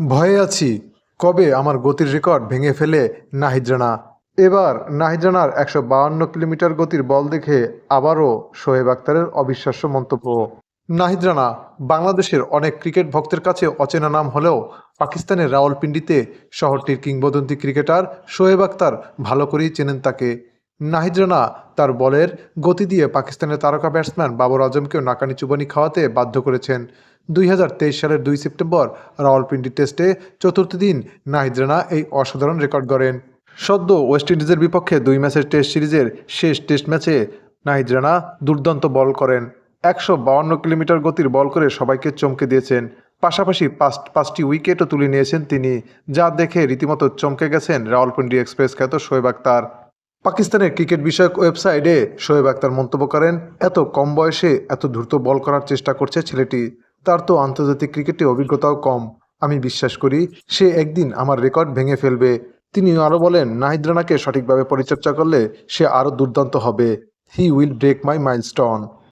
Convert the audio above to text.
ভয়ে আছি। কবে আমার গতির রেকর্ড ভেঙে ফেলে নাহিদ রানা? এবার নাহিদ রানার একশো বাহান্ন কিলোমিটার গতির বল দেখে আবারও শোয়েব আক্তারের অবিশ্বাস্য মন্তব্য। নাহিদ রানা, বাংলাদেশের অনেক ক্রিকেট ভক্তের কাছে অচেনা নাম হলেও পাকিস্তানের রাওয়ালপিন্ডিতে শহরটির কিংবদন্তি ক্রিকেটার শোয়েব আক্তার ভালো করেই চেনেন তাকে। নাহিদ রানা তার বলের গতি দিয়ে পাকিস্তানের তারকা ব্যাটসম্যান বাবর আজমকেও নাকানি চুবানি খাওয়াতে বাধ্য করেছেন। দুই হাজার তেইশ সালের দুই সেপ্টেম্বর রাওয়ালপিন্ডি টেস্টে চতুর্থ দিন নাহিদ রানা এই অসাধারণ রেকর্ড গড়েন। সদ্য ওয়েস্ট ইন্ডিজের বিপক্ষে দুই ম্যাচের টেস্ট সিরিজের শেষ টেস্ট ম্যাচে নাহিদ রানা দুর্দান্ত বল করেন। একশো বাউন্ন কিলোমিটার গতির বল করে সবাইকে চমকে দিয়েছেন। পাশাপাশি পাঁচ পাঁচটি উইকেটও তুলে নিয়েছেন তিনি, যা দেখে রীতিমতো চমকে গেছেন রাওয়ালপিন্ডি এক্সপ্রেস খ্যাত শোয়েব আক্তার পাকিস্তানের ক্রিকেট বিষয়ক ওয়েবসাইটে শোয়েব আক্তার মন্তব্য করেন, এত কম বয়সে এত দ্রুত বল করার চেষ্টা করছে ছেলেটি। তার তো আন্তর্জাতিক ক্রিকেটে অভিজ্ঞতাও কম। আমি বিশ্বাস করি, সে একদিন আমার রেকর্ড ভেঙে ফেলবে। তিনি আরও বলেন নাহিদ্রানাকে সঠিকভাবে পরিচর্যা করলে সে আরও দুর্দান্ত হবে। He will break my milestone